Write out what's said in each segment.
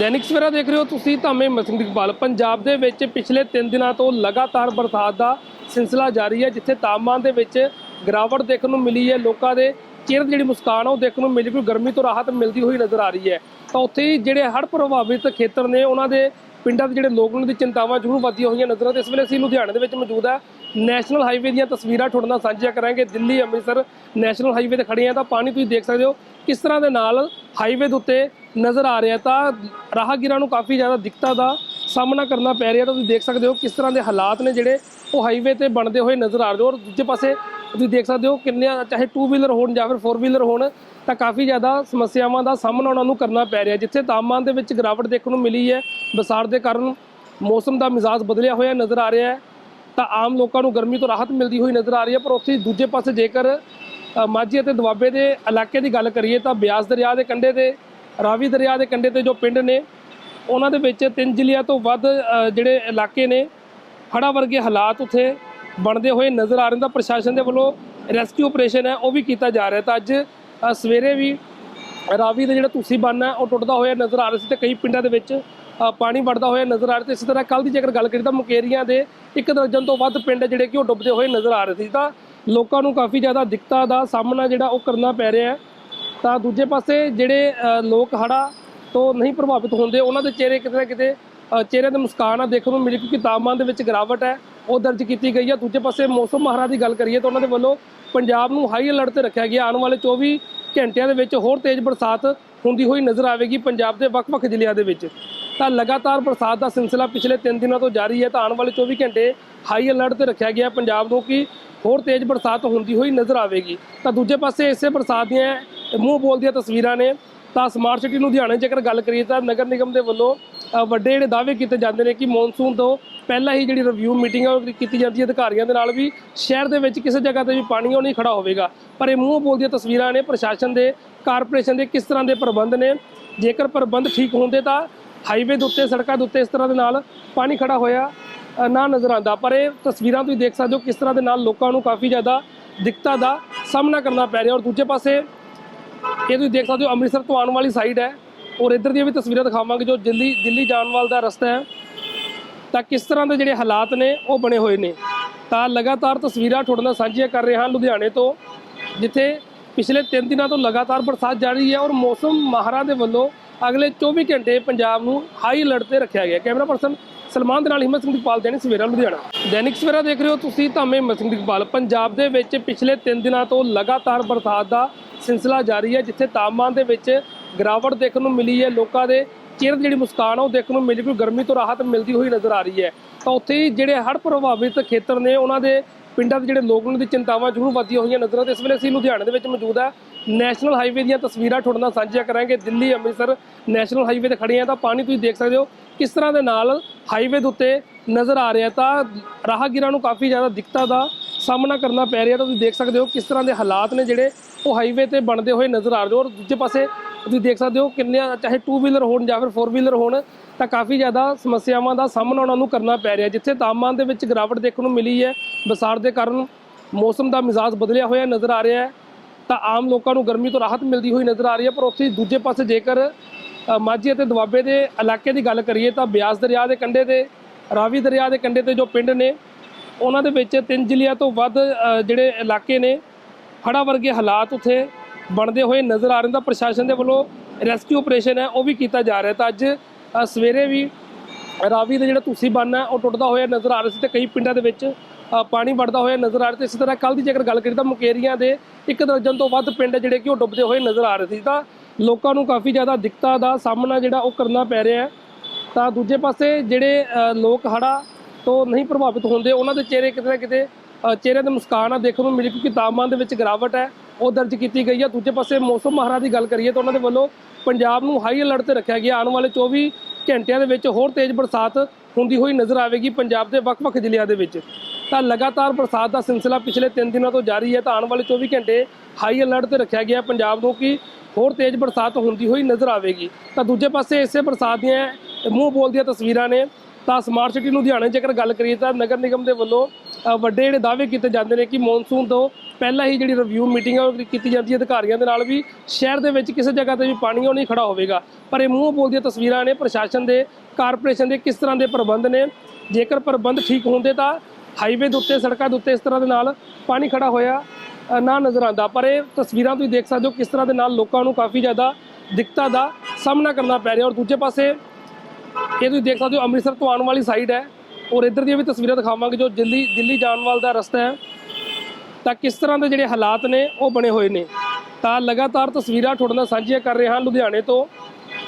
ਦੈਨਿਕ ਸਵੇਰਾ ਦੇਖ ਰਹੇ ਹੋ ਤੁਸੀਂ ਧਾਮੇ ਮਸਿੰਘ ਇਕਬਾਲ ਪੰਜਾਬ ਦੇ ਵਿੱਚ ਪਿਛਲੇ 3 ਦਿਨਾਂ ਤੋਂ ਲਗਾਤਾਰ ਬਰਸਾਤ ਦਾ ਸਿਲਸਿਲਾ ਜਾਰੀ ਹੈ, ਜਿੱਥੇ ਤਾਪਮਾਨ ਦੇ ਵਿੱਚ ਗਿਰਾਵਟ ਦੇਖਣ ਨੂੰ ਮਿਲੀ ਹੈ। ਲੋਕਾਂ ਦੇ ਚਿਹਰੇ ਜਿਹੜੀ ਮੁਸਕਾਨ ਆ, ਉਹ ਦੇਖਣ ਨੂੰ ਮਿਲੀ ਕੋਈ ਗਰਮੀ ਤੋਂ ਰਾਹਤ ਮਿਲਦੀ ਹੋਈ ਨਜ਼ਰ ਆ ਰਹੀ ਹੈ। ਤਾਂ ਉੱਥੇ ਹੀ ਜਿਹੜੇ ਹੜ੍ਹ ਪ੍ਰਭਾਵਿਤ ਖੇਤਰ ਨੇ, ਉਹਨਾਂ ਦੇ ਪਿੰਡਾਂ ਦੇ ਜਿਹੜੇ ਲੋਕ ਉਹਨਾਂ ਦੀ ਚਿੰਤਾਵਾਂ ਜ਼ਰੂਰ ਵਧੀਆਂ ਹੋਈਆਂ ਨਜ਼ਰ ਆਉਂਦੇ ਇਸ ਵੇਲੇ ਅਸੀਂ ਲੁਧਿਆਣੇ ਦੇ ਵਿੱਚ ਮੌਜੂਦ ਆ। ਨੈਸ਼ਨਲ ਹਾਈਵੇ ਦੀਆਂ ਤਸਵੀਰਾਂ ਤੁਹਾਡੇ ਨਾਲ ਸਾਂਝੀਆਂ ਕਰਾਂਗੇ। ਦਿੱਲੀ, ਅੰਮ੍ਰਿਤਸਰ ਨੈਸ਼ਨਲ ਹਾਈਵੇ ਤੇ ਖੜੇ ਆ। ਤਾਂ ਪਾਣੀ ਤੁਸੀਂ ਦੇਖ ਸਕਦੇ ਹੋ ਕਿਸ ਤਰ੍ਹਾਂ ਦੇ ਨਾਲ ਹਾਈਵੇ ਦੇ ਉੱਤੇ ਨਜ਼ਰ ਆ ਰਿਹਾ ਤਾਂ ਰਾਹਗੀਰਾਂ ਨੂੰ ਕਾਫੀ ਜ਼ਿਆਦਾ ਦਿੱਕਤਾਂ ਦਾ ਸਾਹਮਣਾ ਕਰਨਾ ਪੈ ਰਿਹਾ ਤਾਂ ਤੁਸੀਂ ਦੇਖ ਸਕਦੇ ਹੋ ਕਿਸ ਤਰ੍ਹਾਂ ਦੇ ਹਾਲਾਤ ਨੇ ਜਿਹੜੇ ਉਹ ਹਾਈਵੇ ਤੇ ਬਣਦੇ ਹੋਏ ਨਜ਼ਰ ਆ ਰਹੇ ਔਰ ਦੂਜੇ ਪਾਸੇ ਤੁਸੀਂ ਦੇਖ ਸਕਦੇ ਹੋ ਕਿੰਨੇ ਚਾਹੇ 2 ਵੀਲਰ ਹੋਣ ਜਾਂ ਫਿਰ 4 ਵੀਲਰ ਹੋਣ, ਤਾਂ ਕਾਫੀ ਜ਼ਿਆਦਾ ਸਮੱਸਿਆਵਾਂ ਦਾ ਸਾਹਮਣਾ ਉਹਨਾਂ ਨੂੰ ਕਰਨਾ ਪੈ ਰਿਹਾ ਜਿੱਥੇ ਤਾਪਮਾਨ ਦੇ ਵਿੱਚ ਗਿਰਾਵਟ ਦੇਖਣ ਨੂੰ ਮਿਲੀ ਹੈ, ਬਸਾਰ ਦੇ ਕਾਰਨ ਮੌਸਮ ਦਾ ਮਿਜ਼ਾਜ ਬਦਲਿਆ ਹੋਇਆ ਨਜ਼ਰ ਆ ਰਿਹਾ ਹੈ। ਤਾਂ ਆਮ ਲੋਕਾਂ ਨੂੰ ਗਰਮੀ ਤੋਂ ਰਾਹਤ ਮਿਲਦੀ ਹੋਈ ਨਜ਼ਰ ਆ ਰਹੀ ਹੈ। ਪਰ ਉੱਥੇ ਦੂਜੇ ਪਾਸੇ ਜੇਕਰ ਮਾਝੀ ਅਤੇ ਦੁਆਬੇ ਦੇ ਇਲਾਕੇ ਦੀ ਗੱਲ ਕਰੀਏ ਤਾਂ ਬਿਆਸ ਦਰਿਆ ਦੇ ਕੰਢੇ ਦੇ ਰਾਵੀ ਦਰਿਆ ਦੇ ਕੰਢੇ ਤੇ ਜੋ ਪਿੰਡ ਨੇ, ਉਹਨਾਂ ਦੇ ਵਿੱਚ ਤਿੰਨ ਜ਼ਿਲ੍ਹਿਆਂ ਤੋਂ ਵੱਧ ਜਿਹੜੇ ਇਲਾਕੇ ਨੇ, ਹੜ੍ਹਾਂ ਵਰਗੇ ਹਾਲਾਤ ਉੱਥੇ ਬਣਦੇ ਹੋਏ ਨਜ਼ਰ ਆ ਰਹੇ ਨੇ। ਤਾਂ ਪ੍ਰਸ਼ਾਸਨ ਦੇ ਵੱਲੋਂ ਰੈਸਕਿਊ ਆਪਰੇਸ਼ਨ ਹੈ, ਉਹ ਵੀ ਕੀਤਾ ਜਾ ਰਿਹਾ ਤਾਂ ਅੱਜ ਸਵੇਰੇ ਵੀ ਰਾਵੀ ਦਾ ਜਿਹੜਾ ਤੁਸੀਂ ਬੰਨ ਹੈ, ਉਹ ਟੁੱਟਦਾ ਹੋਇਆ ਨਜ਼ਰ ਆ ਰਿਹਾ ਸੀ ਤੇ ਕਈ ਪਿੰਡਾਂ ਦੇ ਵਿੱਚ ਪਾਣੀ ਵੜਦਾ ਹੋਇਆ ਨਜ਼ਰ ਆ ਰਿਹਾ ਤੇ ਇਸੇ ਤਰ੍ਹਾਂ ਕੱਲ ਦੀ ਜੇਕਰ ਗੱਲ ਕਰੀਏ ਤਾਂ ਮੁਕੇਰੀਆਂ ਦੇ ਇੱਕ ਦਰਜਨ ਤੋਂ ਵੱਧ ਪਿੰਡ ਜਿਹੜੇ ਕਿ ਉਹ ਡੁੱਬਦੇ ਹੋਏ ਨਜ਼ਰ ਆ ਰਹੇ ਸੀ। ਤਾਂ ਲੋਕਾਂ ਨੂੰ ਕਾਫੀ ਜ਼ਿਆਦਾ ਦਿੱਕਤਾਂ ਦਾ ਸਾਹਮਣਾ ਜਿਹੜਾ ਉਹ ਕਰਨਾ ਪੈ ਰਿਹਾ ਹੈ। ਤਾਂ ਦੂਜੇ ਪਾਸੇ ਜਿਹੜੇ ਲੋਕ ਹੜ੍ਹਾਂ ਤੋਂ ਨਹੀਂ ਪ੍ਰਭਾਵਿਤ ਹੁੰਦੇ ਉਹਨਾਂ ਦੇ ਚਿਹਰੇ ਕਿਤੇ ਨਾ ਕਿਤੇ ਅ, ਚਿਹਰੇ ਤੇ ਮੁਸਕਾਨ ਆ ਦੇਖਣ ਨੂੰ ਮਿਲੀ ਕਿਉਂਕਿ ਤਾਪਮਾਨ ਦੇ ਵਿੱਚ ਗਿਰਾਵਟ ਹੈ ਉਹ ਦਰਜ ਕੀਤੀ ਗਈ ਹੈ ਦੂਜੇ ਪਾਸੇ ਮੌਸਮ ਮਹਾਰਾ ਦੀ ਗੱਲ ਕਰੀਏ ਤਾਂ ਉਹਨਾਂ ਦੇ ਵੱਲੋਂ ਪੰਜਾਬ ਨੂੰ ਹਾਈ ਅਲਰਟ ਤੇ ਰੱਖਿਆ ਗਿਆ। ਆਉਣ ਵਾਲੇ 24 ਘੰਟਿਆਂ ਦੇ ਵਿੱਚ ਹੋਰ ਤੇਜ਼ ਬਰਸਾਤ ਹੁੰਦੀ ਹੋਈ ਨਜ਼ਰ ਆਵੇਗੀ ਪੰਜਾਬ ਦੇ ਵੱਖ-ਵੱਖ ਜ਼ਿਲ੍ਹਿਆਂ ਦੇ ਵਿੱਚ। ਤਾਂ ਲਗਾਤਾਰ ਬਰਸਾਤ ਦਾ ਸਿਲਸਿਲਾ ਪਿਛਲੇ 3 ਦਿਨਾਂ ਤੋਂ ਜਾਰੀ ਹੈ ਤਾਂ ਆਉਣ ਵਾਲੇ 24 ਘੰਟੇ ਹਾਈ ਅਲਰਟ ਤੇ ਰੱਖਿਆ ਗਿਆ। ਪੰਜਾਬ ਨੂੰ ਕਿ ਹੋਰ ਤੇਜ਼ ਬਰਸਾਤ ਹੁੰਦੀ ਹੋਈ ਨਜ਼ਰ ਆਵੇਗੀ। ਤਾਂ ਦੂਜੇ ਪਾਸੇ ਇਸੇ ਬਰਸਾਤ ਦੀਆਂ ਮੂੰਹ ਬੋਲਦੀਆਂ ਤਸਵੀਰਾਂ ਨੇ। ਤਾਂ ਸਮਾਰਟ ਸਿਟੀ ਲੁਧਿਆਣੇ ਜੇਕਰ ਗੱਲ ਕਰੀਏ ਤਾਂ ਨਗਰ ਨਿਗਮ ਦੇ ਵੱਲੋਂ ਵੱਡੇ ਜਿਹੜੇ ਦਾਅਵੇ ਕੀਤੇ ਜਾਂਦੇ ਨੇ ਕਿ ਮੌਨਸੂਨ ਤੋਂ ਪਹਿਲਾਂ ਹੀ ਜਿਹੜੀ ਰਿਵਿਊ ਮੀਟਿੰਗ ਹੈ ਉਹ ਕੀਤੀ ਜਾਂਦੀ ਹੈ। ਅਧਿਕਾਰੀਆਂ ਦੇ ਨਾਲ ਵੀ ਸ਼ਹਿਰ ਦੇ ਵਿੱਚ ਕਿਸੇ ਜਗ੍ਹਾ ਤੇ ਵੀ ਪਾਣੀ ਉਹ ਨਹੀਂ ਖੜਾ ਹੋਵੇਗਾ। ਪਰ ਇਹ ਮੂੰਹ ਬੋਲਦੀਆਂ ਤਸਵੀਰਾਂ ਨੇ, ਪ੍ਰਸ਼ਾਸਨ ਦੇ ਕਾਰਪੋਰੇਸ਼ਨ ਦੇ ਕਿਸ ਤਰ੍ਹਾਂ ਦੇ ਪ੍ਰਬੰਧ ਨੇ। ਜੇਕਰ ਪ੍ਰਬੰਧ ਠੀਕ ਹੁੰਦੇ ਤਾਂ ਹਾਈਵੇ ਦੇ ਉੱਤੇ, ਸੜਕਾਂ ਦੇ ਉੱਤੇ ਇਸ ਤਰ੍ਹਾਂ ਦੇ ਨਾਲ ਪਾਣੀ ਖੜਾ ਹੋਇਆ ਨਾ ਨਜ਼ਰ ਆਉਂਦਾ। ਪਰ ਇਹ ਤਸਵੀਰਾਂ ਤੁਸੀਂ ਦੇਖ ਸਕਦੇ ਹੋ ਕਿਸ ਤਰ੍ਹਾਂ ਦੇ ਨਾਲ ਲੋਕਾਂ ਨੂੰ ਕਾਫੀ ਜ਼ਿਆਦਾ ਦਿੱਕਤਾਂ ਦਾ ਸਾਹਮਣਾ ਕਰਨਾ ਪੈ ਰਿਹਾ। ਔਰ ਦੂਜੇ ਪਾਸੇ ਇਹ ਤੁਸੀਂ ਦੇਖ ਸਕਦੇ ਹੋ, ਅੰਮ੍ਰਿਤਸਰ ਤੋਂ ਆਉਣ ਵਾਲੀ ਸਾਈਡ ਹੈ। ਔਰ ਇੱਧਰ ਦੀਆਂ ਵੀ ਤਸਵੀਰਾਂ ਦਿਖਾਵਾਂਗੇ ਜੋ ਦਿੱਲੀ ਦਿੱਲੀ ਜਾਣ ਵਾਲ ਦਾ ਰਸਤਾ ਹੈ। ਤਾਂ ਕਿਸ ਤਰ੍ਹਾਂ ਦੇ ਜਿਹੜੇ ਹਾਲਾਤ ਨੇ, ਉਹ ਬਣੇ ਹੋਏ ਨੇ। ਤਾਂ ਲਗਾਤਾਰ ਤਸਵੀਰਾਂ ਤੁਹਾਡੇ ਨਾਲ ਸਾਂਝੀਆਂ ਕਰ ਰਹੇ ਹਾਂ ਲੁਧਿਆਣੇ ਤੋਂ, ਜਿੱਥੇ ਪਿਛਲੇ 3 ਦਿਨਾਂ ਤੋਂ ਲਗਾਤਾਰ ਬਰਸਾਤ ਜਾਰੀ ਹੈ ਔਰ ਮੌਸਮ ਮਾਹਰਾਂ ਦੇ ਵੱਲੋਂ ਅਗਲੇ 24 ਘੰਟੇ ਪੰਜਾਬ ਨੂੰ ਹਾਈ ਅਲਰਟ ਤੇ ਰੱਖਿਆ ਗਿਆ। ਕੈਮਰਾ ਪਰਸਨ ਸਲਮਾਨ ਦੇ ਨਾਲ ਹਿੰਮਤ ਸਿੰਘ ਦੀਪਾਲ, ਦੈਨਿਕ ਸਵੇਰਾ ਲੁਧਿਆਣਾ। ਦੈਨਿਕ ਸਵੇਰਾ ਦੇਖ ਰਹੇ ਹੋ ਤੁਸੀਂ ਧਾਮੇ ਸਿੰਘ ਦੀਪਾਲ। ਪੰਜਾਬ ਦੇ ਵਿੱਚ ਪਿਛਲੇ 3 ਦਿਨਾਂ ਤੋਂ ਲਗਾਤਾਰ ਬਰਸਾਤ ਦਾ ਸਿਲਸਿਲਾ ਜਾਰੀ ਹੈ, ਜਿੱਥੇ ਤਾਪਮਾਨ ਦੇ ਵਿੱਚ ਗਿਰਾਵਟ ਦੇਖਣ ਨੂੰ ਮਿਲੀ ਹੈ। ਲੋਕਾਂ ਦੇ ਚਿਹਰੇ ਜਿਹੜੀ ਮੁਸਕਾਨ ਆ, ਉਹ ਦੇਖਣ ਨੂੰ ਮਿਲੀ, ਕੋਈ ਗਰਮੀ ਤੋਂ ਰਾਹਤ ਮਿਲਦੀ ਹੋਈ ਨਜ਼ਰ ਆ ਰਹੀ ਹੈ। ਤਾਂ ਉੱਥੇ ਹੀ ਜਿਹੜੇ ਹੜ੍ਹ ਪ੍ਰਭਾਵਿਤ ਖੇਤਰ ਨੇ, ਉਹਨਾਂ ਦੇ ਪਿੰਡਾਂ ਦੇ ਜਿਹੜੇ ਲੋਕ ਉਹਨਾਂ ਦੀ ਚਿੰਤਾਵਾਂ ਜ਼ਰੂਰ ਵਧੀਆਂ ਹੋਈਆਂ ਨਜ਼ਰ ਆਉਂਦੇ ਇਸ ਵੇਲੇ ਅਸੀਂ ਲੁਧਿਆਣੇ ਦੇ ਵਿੱਚ ਮੌਜੂਦ ਆ ਨੈਸ਼ਨਲ ਹਾਈਵੇ ਦੀਆਂ ਤਸਵੀਰਾਂ ਤੁਹਾਡੇ ਨਾਲ ਸਾਂਝੀਆਂ ਕਰਾਂਗੇ। ਦਿੱਲੀ, ਅੰਮ੍ਰਿਤਸਰ ਨੈਸ਼ਨਲ ਹਾਈਵੇ ਤੇ ਖੜੇ ਆ ਤਾਂ ਪਾਣੀ ਤੁਸੀਂ ਦੇਖ ਸਕਦੇ ਹੋ ਕਿਸ ਤਰ੍ਹਾਂ ਦੇ ਨਾਲ ਹਾਈਵੇ ਦੇ ਉੱਤੇ ਨਜ਼ਰ ਆ ਰਿਹਾ ਤਾਂ ਰਾਹਗੀਰਾਂ ਨੂੰ ਕਾਫੀ ਜ਼ਿਆਦਾ ਦਿੱਕਤਾਂ ਦਾ ਸਾਹਮਣਾ ਕਰਨਾ ਪੈ ਰਿਹਾ ਤਾਂ ਤੁਸੀਂ ਦੇਖ ਸਕਦੇ ਹੋ ਕਿਸ ਤਰ੍ਹਾਂ ਦੇ ਹਾਲਾਤ ਨੇ ਜਿਹੜੇ ਉਹ ਹਾਈਵੇ ਤੇ ਬਣਦੇ ਹੋਏ ਨਜ਼ਰ ਆ ਰਹੇ ਔਰ ਦੂਜੇ ਪਾਸੇ ਤੁਸੀਂ ਦੇਖ ਸਕਦੇ ਹੋ ਕਿੰਨੇ ਚਾਹੇ 2 ਵੀਲਰ ਹੋਣ ਜਾਂ ਫਿਰ 4 ਵੀਲਰ ਹੋਣ, ਤਾਂ ਕਾਫੀ ਜ਼ਿਆਦਾ ਸਮੱਸਿਆਵਾਂ ਦਾ ਸਾਹਮਣਾ ਉਹਨਾਂ ਨੂੰ ਕਰਨਾ ਪੈ ਰਿਹਾ ਜਿੱਥੇ ਤਾਪਮਾਨ ਦੇ ਵਿੱਚ ਗਿਰਾਵਟ ਦੇਖਣ ਨੂੰ ਮਿਲੀ ਹੈ, ਬਸਾਰ ਦੇ ਕਾਰਨ ਮੌਸਮ ਦਾ ਮਿਜ਼ਾਜ ਬਦਲਿਆ ਹੋਇਆ ਨਜ਼ਰ ਆ ਰਿਹਾ ਹੈ। ਤਾਂ ਆਮ ਲੋਕਾਂ ਨੂੰ ਗਰਮੀ ਤੋਂ ਰਾਹਤ ਮਿਲਦੀ ਹੋਈ ਨਜ਼ਰ ਆ ਰਹੀ ਹੈ। ਪਰ ਉੱਥੇ ਦੂਜੇ ਪਾਸੇ ਜੇਕਰ ਮਾਝੀ ਅਤੇ ਦੁਆਬੇ ਦੇ ਇਲਾਕੇ ਦੀ ਗੱਲ ਕਰੀਏ ਤਾਂ ਬਿਆਸ ਦਰਿਆ ਦੇ ਕੰਢੇ ਤੇ, ਰਾਵੀ ਦਰਿਆ ਦੇ ਕੰਢੇ ਤੇ ਜੋ ਪਿੰਡ ਨੇ, ਉਹਨਾਂ ਦੇ ਵਿੱਚ ਤਿੰਨ ਜ਼ਿਲ੍ਹਿਆਂ ਤੋਂ ਵੱਧ ਜਿਹੜੇ ਇਲਾਕੇ ਨੇ, ਹੜ੍ਹਾਂ ਵਰਗੇ ਹਾਲਾਤ ਉੱਥੇ ਬਣਦੇ ਹੋਏ ਨਜ਼ਰ ਆ ਰਹੇ ਨੇ ਤਾਂ ਪ੍ਰਸ਼ਾਸਨ ਦੇ ਵੱਲੋਂ ਰੈਸਕਿਊ ਆਪਰੇਸ਼ਨ ਹੈ, ਉਹ ਵੀ ਕੀਤਾ ਜਾ ਰਿਹਾ ਤਾਂ ਅੱਜ ਸਵੇਰੇ ਵੀ ਰਾਵੀ ਦਾ ਜਿਹੜਾ ਤੁਸੀਂ ਬੰਨ ਹੈ, ਉਹ ਟੁੱਟਦਾ ਹੋਇਆ ਨਜ਼ਰ ਆ ਰਿਹਾ ਸੀ ਤੇ ਕਈ ਪਿੰਡਾਂ ਦੇ ਵਿੱਚ ਪਾਣੀ ਵੜਦਾ ਹੋਇਆ ਨਜ਼ਰ ਆ ਰਿਹਾ ਤੇ ਇਸੇ ਤਰ੍ਹਾਂ ਕੱਲ ਦੀ ਜੇਕਰ ਗੱਲ ਕਰੀਏ ਤਾਂ ਮੁਕੇਰੀਆਂ ਦੇ ਇੱਕ ਦਰਜਨ ਤੋਂ ਵੱਧ ਪਿੰਡ ਜਿਹੜੇ ਕਿ ਉਹ ਡੁੱਬਦੇ ਹੋਏ ਨਜ਼ਰ ਆ ਰਹੇ ਸੀ। ਤਾਂ ਲੋਕਾਂ ਨੂੰ ਕਾਫੀ ਜ਼ਿਆਦਾ ਦਿੱਕਤਾਂ ਦਾ ਸਾਹਮਣਾ ਜਿਹੜਾ ਉਹ ਕਰਨਾ ਪੈ ਰਿਹਾ ਹੈ। ਤਾਂ ਦੂਜੇ ਪਾਸੇ ਜਿਹੜੇ ਲੋਕ ਹੜ੍ਹਾਂ ਤੋਂ ਨਹੀਂ ਪ੍ਰਭਾਵਿਤ ਹੁੰਦੇ ਉਹਨਾਂ ਦੇ ਚਿਹਰੇ ਕਿਤੇ ਨਾ ਕਿਤੇ ਅ, ਚਿਹਰੇ ਤੇ ਮੁਸਕਾਨ ਆ ਦੇਖਣ ਨੂੰ ਮਿਲੀ ਕਿਉਂਕਿ ਤਾਪਮਾਨ ਦੇ ਵਿੱਚ ਗਿਰਾਵਟ ਹੈ ਉਹ ਦਰਜ ਕੀਤੀ ਗਈ ਹੈ ਦੂਜੇ ਪਾਸੇ ਮੌਸਮ ਮਹਾਰਾ ਦੀ ਗੱਲ ਕਰੀਏ ਤਾਂ ਉਹਨਾਂ ਦੇ ਵੱਲੋਂ ਪੰਜਾਬ ਨੂੰ ਹਾਈ ਅਲਰਟ ਤੇ ਰੱਖਿਆ ਗਿਆ। ਆਉਣ ਵਾਲੇ 24 ਘੰਟਿਆਂ ਦੇ ਵਿੱਚ ਹੋਰ ਤੇਜ਼ ਬਰਸਾਤ ਹੁੰਦੀ ਹੋਈ ਨਜ਼ਰ ਆਵੇਗੀ ਪੰਜਾਬ ਦੇ ਵੱਖ-ਵੱਖ ਜ਼ਿਲ੍ਹਿਆਂ ਦੇ ਵਿੱਚ। ਤਾਂ ਲਗਾਤਾਰ ਬਰਸਾਤ ਦਾ ਸਿਲਸਿਲਾ ਪਿਛਲੇ 3 ਦਿਨਾਂ ਤੋਂ ਜਾਰੀ ਹੈ ਤਾਂ ਆਉਣ ਵਾਲੇ 24 ਘੰਟੇ ਹਾਈ ਅਲਰਟ ਤੇ ਰੱਖਿਆ ਗਿਆ ਪੰਜਾਬ ਨੂੰ ਕਿ ਹੋਰ ਤੇਜ਼ ਬਰਸਾਤ ਹੁੰਦੀ ਹੋਈ ਨਜ਼ਰ ਆਵੇਗੀ। ਤਾਂ ਦੂਜੇ ਪਾਸੇ ਇਸੇ ਬਰਸਾਤ ਦੀਆਂ ਮੂੰਹ ਬੋਲਦੀਆਂ ਤਸਵੀਰਾਂ ਨੇ। ਤਾਂ ਸਮਾਰਟ ਸਿਟੀ ਲੁਧਿਆਣੇ ਜੇਕਰ ਗੱਲ ਕਰੀਏ ਤਾਂ ਨਗਰ ਨਿਗਮ ਦੇ ਵੱਲੋਂ ਵੱਡੇ ਜਿਹੜੇ ਦਾਅਵੇ ਕੀਤੇ ਜਾਂਦੇ ਨੇ ਕਿ ਮੌਨਸੂਨ ਤੋਂ ਪਹਿਲਾਂ ਹੀ ਜਿਹੜੀ ਰਿਵਿਊ ਮੀਟਿੰਗ ਹੈ ਉਹ ਕੀਤੀ ਜਾਂਦੀ ਹੈ। ਅਧਿਕਾਰੀਆਂ ਦੇ ਨਾਲ ਵੀ ਸ਼ਹਿਰ ਦੇ ਵਿੱਚ ਕਿਸੇ ਜਗ੍ਹਾ ਤੇ ਵੀ ਪਾਣੀ ਉਹ ਨਹੀਂ ਖੜਾ ਹੋਵੇਗਾ। ਪਰ ਇਹ ਮੂੰਹ ਬੋਲਦੀਆਂ ਤਸਵੀਰਾਂ ਨੇ ਪ੍ਰਸ਼ਾਸਨ ਦੇ, ਕਾਰਪੋਰੇਸ਼ਨ ਦੇ ਕਿਸ ਤਰ੍ਹਾਂ ਦੇ ਪ੍ਰਬੰਧ ਨੇ। ਜੇਕਰ ਪ੍ਰਬੰਧ ਠੀਕ ਹੁੰਦੇ ਤਾਂ ਹਾਈਵੇ ਦੇ ਉੱਤੇ, ਸੜਕਾਂ ਦੇ ਉੱਤੇ ਇਸ ਤਰ੍ਹਾਂ ਦੇ ਨਾਲ ਪਾਣੀ ਖੜਾ ਹੋਇਆ ਨਾ ਨਜ਼ਰ ਆਉਂਦਾ। ਪਰ ਇਹ ਤਸਵੀਰਾਂ ਤੁਸੀਂ ਦੇਖ ਸਕਦੇ ਹੋ ਕਿਸ ਤਰ੍ਹਾਂ ਦੇ ਨਾਲ ਲੋਕਾਂ ਨੂੰ ਕਾਫੀ ਜ਼ਿਆਦਾ ਦਿੱਕਤਾਂ ਦਾ ਸਾਹਮਣਾ ਕਰਨਾ ਪੈ ਰਿਹਾ। ਔਰ ਦੂਜੇ ਪਾਸੇ ਇਹ ਤੁਸੀਂ ਦੇਖ ਸਕਦੇ ਹੋ ਅੰਮ੍ਰਿਤਸਰ ਤੋਂ ਆਉਣ ਵਾਲੀ ਸਾਈਡ ਹੈ। ਔਰ ਇੱਧਰ ਦੀਆਂ ਵੀ ਤਸਵੀਰਾਂ ਦਿਖਾਵਾਂਗੇ ਜੋ ਦਿੱਲੀ ਦਿੱਲੀ ਜਾਣ ਵਾਲ ਦਾ ਰਸਤਾ ਹੈ। ਤਾਂ ਕਿਸ ਤਰ੍ਹਾਂ ਦੇ ਜਿਹੜੇ ਹਾਲਾਤ ਨੇ, ਉਹ ਬਣੇ ਹੋਏ ਨੇ। ਤਾਂ ਲਗਾਤਾਰ ਤਸਵੀਰਾਂ ਤੁਹਾਡੇ ਨਾਲ ਸਾਂਝੀਆਂ ਕਰ ਰਹੇ ਹਾਂ ਲੁਧਿਆਣੇ ਤੋਂ,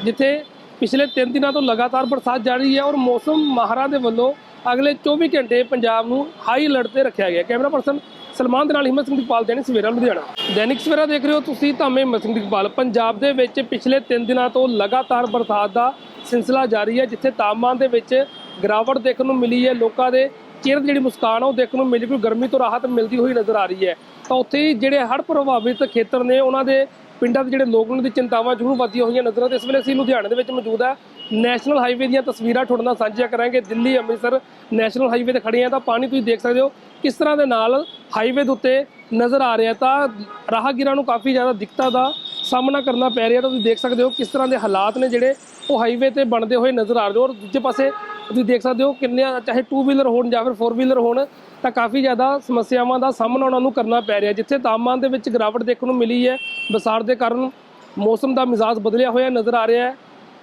ਜਿੱਥੇ ਪਿਛਲੇ 3 ਦਿਨਾਂ ਤੋਂ ਲਗਾਤਾਰ ਬਰਸਾਤ ਜਾਰੀ ਹੈ। ਔਰ ਮੌਸਮ ਮਾਹਰਾਂ ਦੇ ਵੱਲੋਂ ਅਗਲੇ 24 ਘੰਟੇ ਪੰਜਾਬ ਨੂੰ ਹਾਈ ਅਲਰਟ ਤੇ ਰੱਖਿਆ ਗਿਆ। ਕੈਮਰਾ ਪਰਸਨ ਸਲਮਾਨ ਦੇ ਨਾਲ ਹਿੰਮਤ ਸਿੰਘ ਦੀਪਾਲ, ਦੈਨਿਕ ਸਵੇਰਾ, ਲੁਧਿਆਣਾ। ਦੈਨਿਕ ਸਵੇਰਾ ਦੇਖ ਰਹੇ ਹੋ ਤੁਸੀਂ ਤਾਂ ਹਿੰਮਤ ਸਿੰਘ ਦੀਪਾਲ। ਪੰਜਾਬ ਦੇ ਵਿੱਚ ਪਿਛਲੇ 3 ਦਿਨਾਂ ਤੋਂ ਲਗਾਤਾਰ ਬਰਸਾਤ ਦਾ ਸਿਲਸਿਲਾ ਜਾਰੀ ਹੈ, ਜਿੱਥੇ ਤਾਪਮਾਨ ਦੇ ਵਿੱਚ ਗਿਰਾਵਟ ਦੇਖਣ ਨੂੰ ਮਿਲੀ ਹੈ। ਲੋਕਾਂ ਦੇ ਚਿਹਰੇ ਤੇ ਜਿਹੜੀ ਮੁਸਕਾਨ ਉਹ ਦੇਖਣ ਨੂੰ ਮਿਲੀ, ਕੋਈ ਗਰਮੀ ਤੋਂ ਰਾਹਤ ਮਿਲਦੀ ਹੋਈ ਨਜ਼ਰ ਆ ਰਹੀ ਹੈ। ਤਾਂ ਉੱਥੇ ਹੀ ਜਿਹੜੇ ਹੜ੍ਹ ਪ੍ਰਭਾਵਿਤ ਖੇਤਰ ਨੇ, ਉਹਨਾਂ ਦੇ ਪਿੰਡਾਂ ਦੇ ਜਿਹੜੇ ਲੋਕ ਉਹਨਾਂ ਦੀ ਚਿੰਤਾਵਾਂ ਜ਼ਰੂਰ ਵਧੀਆਂ ਹੋਈਆਂ ਨਜ਼ਰ ਆਉਂਦੇ ਇਸ ਵੇਲੇ ਅਸੀਂ ਲੁਧਿਆਣੇ ਦੇ ਵਿੱਚ ਮੌਜੂਦ ਆ। ਨੈਸ਼ਨਲ ਹਾਈਵੇ ਦੀਆਂ ਤਸਵੀਰਾਂ ਤੁਹਾਡੇ ਨਾਲ ਸਾਂਝੀਆਂ ਕਰਾਂਗੇ। ਦਿੱਲੀ, ਅੰਮ੍ਰਿਤਸਰ ਨੈਸ਼ਨਲ ਹਾਈਵੇ ਤੇ ਖੜੇ ਆ ਤਾਂ ਪਾਣੀ ਤੁਸੀਂ ਦੇਖ ਸਕਦੇ ਹੋ ਕਿਸ ਤਰ੍ਹਾਂ ਦੇ ਨਾਲ ਹਾਈਵੇ ਦੇ ਉੱਤੇ ਨਜ਼ਰ ਆ ਰਿਹਾ ਤਾਂ ਰਾਹਗੀਰਾਂ ਨੂੰ ਕਾਫੀ ਜ਼ਿਆਦਾ ਦਿੱਕਤਾਂ ਦਾ ਸਾਹਮਣਾ ਕਰਨਾ ਪੈ ਰਿਹਾ ਤਾਂ ਤੁਸੀਂ ਦੇਖ ਸਕਦੇ ਹੋ ਕਿਸ ਤਰ੍ਹਾਂ ਦੇ ਹਾਲਾਤ ਨੇ ਜਿਹੜੇ ਉਹ ਹਾਈਵੇ ਤੇ ਬਣਦੇ ਹੋਏ ਨਜ਼ਰ ਆ ਰਹੇ ਹੋ ਔਰ ਦੂਜੇ ਪਾਸੇ ਤੁਸੀਂ ਦੇਖ ਸਕਦੇ ਹੋ ਕਿੰਨੇ ਚਾਹੇ 2 ਵੀਲਰ ਹੋਣ ਜਾਂ ਫਿਰ 4 ਵੀਲਰ ਹੋਣ ਤਾਂ ਕਾਫੀ ਜ਼ਿਆਦਾ ਸਮੱਸਿਆਵਾਂ ਦਾ ਸਾਹਮਣਾ ਉਹਨਾਂ ਨੂੰ ਕਰਨਾ ਪੈ ਰਿਹਾ ਜਿੱਥੇ ਤਾਪਮਾਨ ਦੇ ਵਿੱਚ ਗਿਰਾਵਟ ਦੇਖਣ ਨੂੰ ਮਿਲੀ ਹੈ ਬਸਾਰ ਦੇ ਕਾਰਨ ਮੌਸਮ ਦਾ ਮਿਜ਼ਾਜ ਬਦਲਿਆ ਹੋਇਆ ਨਜ਼ਰ ਆ ਰਿਹਾ ਹੈ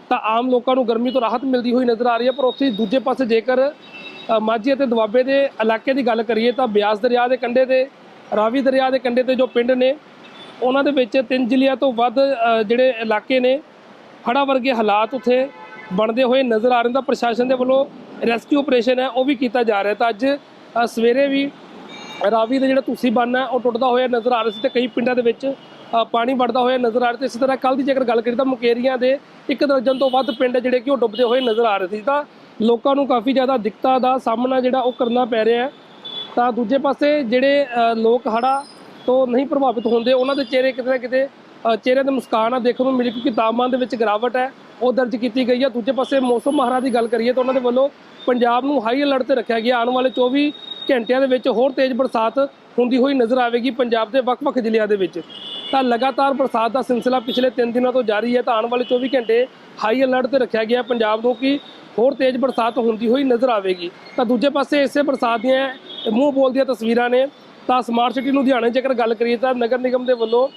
ਤਾਂ ਆਮ ਲੋਕਾਂ ਨੂੰ ਗਰਮੀ ਤੋਂ ਰਾਹਤ ਮਿਲਦੀ ਹੋਈ ਨਜ਼ਰ ਆ ਰਹੀ ਹੈ ਪਰ ਉੱਥੇ ਦੂਜੇ ਪਾਸੇ ਜੇਕਰ ਅ, ਮਾਝੀ ਅਤੇ ਦੁਆਬੇ ਦੇ ਇਲਾਕੇ ਦੀ ਗੱਲ ਕਰੀਏ ਤਾਂ ਬਿਆਸ ਦਰਿਆ ਦੇ ਕੰਢੇ ਤੇ ਰਾਵੀ ਦਰਿਆ ਦੇ ਕੰਢੇ ਤੇ ਜੋ ਪਿੰਡ ਨੇ ਉਹਨਾਂ ਦੇ ਵਿੱਚ ਤਿੰਨ ਜ਼ਿਲ੍ਹਿਆਂ ਤੋਂ ਵੱਧ ਜਿਹੜੇ ਇਲਾਕੇ ਨੇ ਹੜ੍ਹਾਂ ਵਰਗੇ ਹਾਲਾਤ ਉੱਥੇ ਬਣਦੇ ਹੋਏ ਨਜ਼ਰ ਆ ਰਹੇ ਤਾਂ ਪ੍ਰਸ਼ਾਸਨ ਦੇ ਵੱਲੋਂ ਰੈਸਕਿਊ ਆਪਰੇਸ਼ਨ ਹੈ ਉਹ ਵੀ ਕੀਤਾ ਜਾ ਰਿਹਾ ਤਾਂ ਅੱਜ ਸਵੇਰੇ ਵੀ ਰਾਵੀ ਦਾ ਜਿਹੜਾ ਤੁਸੀਂ ਬੰਨ ਹੈ ਉਹ ਟੁੱਟਦਾ ਹੋਇਆ ਨਜ਼ਰ ਆ ਰਿਹਾ ਸੀ ਤੇ ਕਈ ਪਿੰਡਾਂ ਦੇ ਵਿੱਚ ਪਾਣੀ ਵੜਦਾ ਹੋਇਆ ਨਜ਼ਰ ਆ ਰਿਹਾ ਤੇ ਇਸੇ ਤਰ੍ਹਾਂ ਕੱਲ ਦੀ ਜੇਕਰ ਗੱਲ ਕਰੀਏ ਤਾਂ ਮੁਕੇਰੀਆਂ ਦੇ ਇੱਕ ਦਰਜਨ ਤੋਂ ਵੱਧ ਪਿੰਡ ਜਿਹੜੇ ਕਿ ਉਹ ਡੁੱਬਦੇ ਹੋਏ ਨਜ਼ਰ ਆ ਰਹੇ ਸੀ। ਤਾਂ ਲੋਕਾਂ ਨੂੰ ਕਾਫੀ ਜ਼ਿਆਦਾ ਦਿੱਕਤਾਂ ਦਾ ਸਾਹਮਣਾ ਜਿਹੜਾ ਉਹ ਕਰਨਾ ਪੈ ਰਿਹਾ ਹੈ। ਤਾਂ ਦੂਜੇ ਪਾਸੇ ਜਿਹੜੇ ਲੋਕ ਹੜ੍ਹਾਂ ਤੋਂ ਨਹੀਂ ਪ੍ਰਭਾਵਿਤ ਹੁੰਦੇ ਉਹਨਾਂ ਦੇ ਚਿਹਰੇ ਕਿਤੇ ਨਾ ਕਿਤੇ ਅ, ਚਿਹਰੇ ਤੇ ਮੁਸਕਾਨ ਆ ਦੇਖਣ ਨੂੰ ਮਿਲੀ ਕਿਉਂਕਿ ਤਾਪਮਾਨ ਦੇ ਵਿੱਚ ਗਿਰਾਵਟ ਹੈ। ਉਹ ਦਰਜ ਕੀਤੀ ਗਈ ਹੈ। ਦੂਜੇ ਪਾਸੇ ਮੌਸਮ ਮਹਾਰਾ ਦੀ ਗੱਲ ਕਰੀਏ ਤਾਂ ਉਹਨਾਂ ਦੇ ਵੱਲੋਂ ਪੰਜਾਬ ਨੂੰ ਹਾਈ ਅਲਰਟ ਤੇ ਰੱਖਿਆ ਗਿਆ। ਆਉਣ ਵਾਲੇ 24 ਘੰਟਿਆਂ ਦੇ ਵਿੱਚ ਹੋਰ ਤੇਜ਼ ਬਰਸਾਤ ਹੁੰਦੀ ਹੋਈ ਨਜ਼ਰ ਆਵੇਗੀ ਪੰਜਾਬ ਦੇ ਵੱਖ-ਵੱਖ ਜ਼ਿਲ੍ਹਿਆਂ ਦੇ ਵਿੱਚ। ਤਾਂ ਲਗਾਤਾਰ ਬਰਸਾਤ ਦਾ ਸਿਲਸਿਲਾ ਪਿਛਲੇ 3 ਦਿਨਾਂ ਤੋਂ ਜਾਰੀ ਹੈ। ਤਾਂ ਆਉਣ ਵਾਲੇ 24 ਘੰਟੇ ਹਾਈ ਅਲਰਟ ਤੇ ਰੱਖਿਆ ਗਿਆ ਪੰਜਾਬ ਨੂੰ ਕਿ ਹੋਰ ਤੇਜ਼ ਬਰਸਾਤ ਹੁੰਦੀ ਹੋਈ ਨਜ਼ਰ ਆਵੇਗੀ। ਤਾਂ ਦੂਜੇ ਪਾਸੇ ਇਸੇ ਬਰਸਾਤ ਦੀਆਂ ਮੂੰਹ ਬੋਲਦੀਆਂ ਤਸਵੀਰਾਂ ਨੇ। ਤਾਂ ਸਮਾਰਟ ਸਿਟੀ ਲੁਧਿਆਣੇ ਜੇਕਰ ਗੱਲ ਕਰੀਏ ਤਾਂ ਨਗਰ ਨਿਗਮ ਦੇ ਵੱਲੋਂ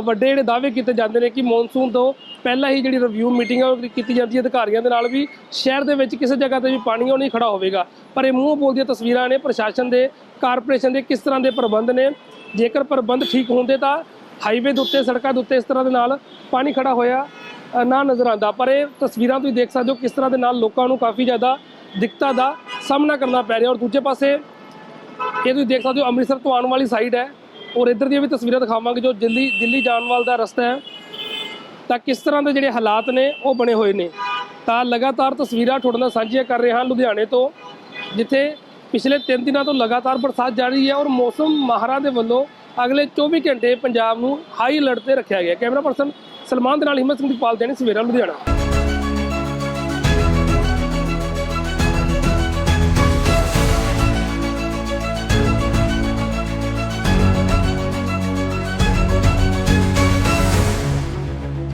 ਵੱਡੇ ਜਿਹੜੇ ਦਾਅਵੇ ਕੀਤੇ ਜਾਂਦੇ ਨੇ ਕਿ ਮੌਨਸੂਨ ਤੋਂ ਪਹਿਲਾਂ ਹੀ ਜਿਹੜੀ ਰਿਵਿਊ ਮੀਟਿੰਗ ਹੈ ਕੀਤੀ ਜਾਂਦੀ ਹੈ। ਅਧਿਕਾਰੀਆਂ ਦੇ ਨਾਲ ਵੀ ਸ਼ਹਿਰ ਦੇ ਵਿੱਚ ਕਿਸੇ ਜਗ੍ਹਾ ਤੇ ਵੀ ਪਾਣੀ ਉਹ ਨਹੀਂ ਖੜਾ ਹੋਵੇਗਾ। ਪਰ ਇਹ ਮੂੰਹ ਬੋਲਦੀਆਂ ਤਸਵੀਰਾਂ ਨੇ ਪ੍ਰਸ਼ਾਸਨ ਦੇ, ਕਾਰਪੋਰੇਸ਼ਨ ਦੇ ਕਿਸ ਤਰ੍ਹਾਂ ਦੇ ਪ੍ਰਬੰਧ ਨੇ। ਜੇਕਰ ਪ੍ਰਬੰਧ ਠੀਕ ਹੁੰਦੇ ਤਾਂ ਹਾਈਵੇ ਦੇ ਉੱਤੇ, ਸੜਕਾਂ ਦੇ ਉੱਤੇ ਇਸ ਤਰ੍ਹਾਂ ਦੇ ਨਾਲ ਪਾਣੀ ਖੜਾ ਹੋਇਆ ਨਾ ਨਜ਼ਰ ਆਉਂਦਾ। ਪਰ ਇਹ ਤਸਵੀਰਾਂ ਤੁਸੀਂ ਦੇਖ ਸਕਦੇ ਹੋ ਕਿਸ ਤਰ੍ਹਾਂ ਦੇ ਨਾਲ ਲੋਕਾਂ ਨੂੰ ਕਾਫੀ ਜ਼ਿਆਦਾ ਦਿੱਕਤਾਂ ਦਾ ਸਾਹਮਣਾ ਕਰਨਾ ਪੈ ਰਿਹਾ। ਔਰ ਦੂਜੇ ਪਾਸੇ ਇਹ ਤੁਸੀਂ ਦੇਖ ਸਕਦੇ ਹੋ ਅੰਮ੍ਰਿਤਸਰ ਤੋਂ ਆਉਣ ਵਾਲੀ ਸਾਈਡ ਹੈ। ਔਰ ਇੱਧਰ ਦੀਆਂ ਵੀ ਤਸਵੀਰਾਂ ਦਿਖਾਵਾਂਗੇ ਜੋ ਦਿੱਲੀ ਦਿੱਲੀ ਜਾਣ ਵਾਲ ਦਾ ਰਸਤਾ ਹੈ। ਤਾਂ ਕਿਸ ਤਰ੍ਹਾਂ ਦੇ ਜਿਹੜੇ ਹਾਲਾਤ ਨੇ, ਉਹ ਬਣੇ ਹੋਏ ਨੇ। ਤਾਂ ਲਗਾਤਾਰ ਤਸਵੀਰਾਂ ਤੁਹਾਡੇ ਨਾਲ ਸਾਂਝੀਆਂ ਕਰ ਰਹੇ ਹਾਂ ਲੁਧਿਆਣੇ ਤੋਂ, ਜਿੱਥੇ ਪਿਛਲੇ 3 ਦਿਨਾਂ ਤੋਂ ਲਗਾਤਾਰ ਬਰਸਾਤ ਜਾਰੀ ਹੈ ਔਰ ਮੌਸਮ ਮਾਹਰਾਂ ਦੇ ਵੱਲੋਂ ਅਗਲੇ 24 ਘੰਟੇ ਪੰਜਾਬ ਨੂੰ ਹਾਈ ਅਲਰਟ ਤੇ ਰੱਖਿਆ ਗਿਆ ਕੈਮਰਾ ਪਰਸਨ ਸਲਮਾਨ ਦੇ ਨਾਲ ਹਿੰਮਤ ਸਿੰਘ ਦੀਪਾਲ ਦੇਣੀ ਸਵੇਰਾ ਲੁਧਿਆਣਾ।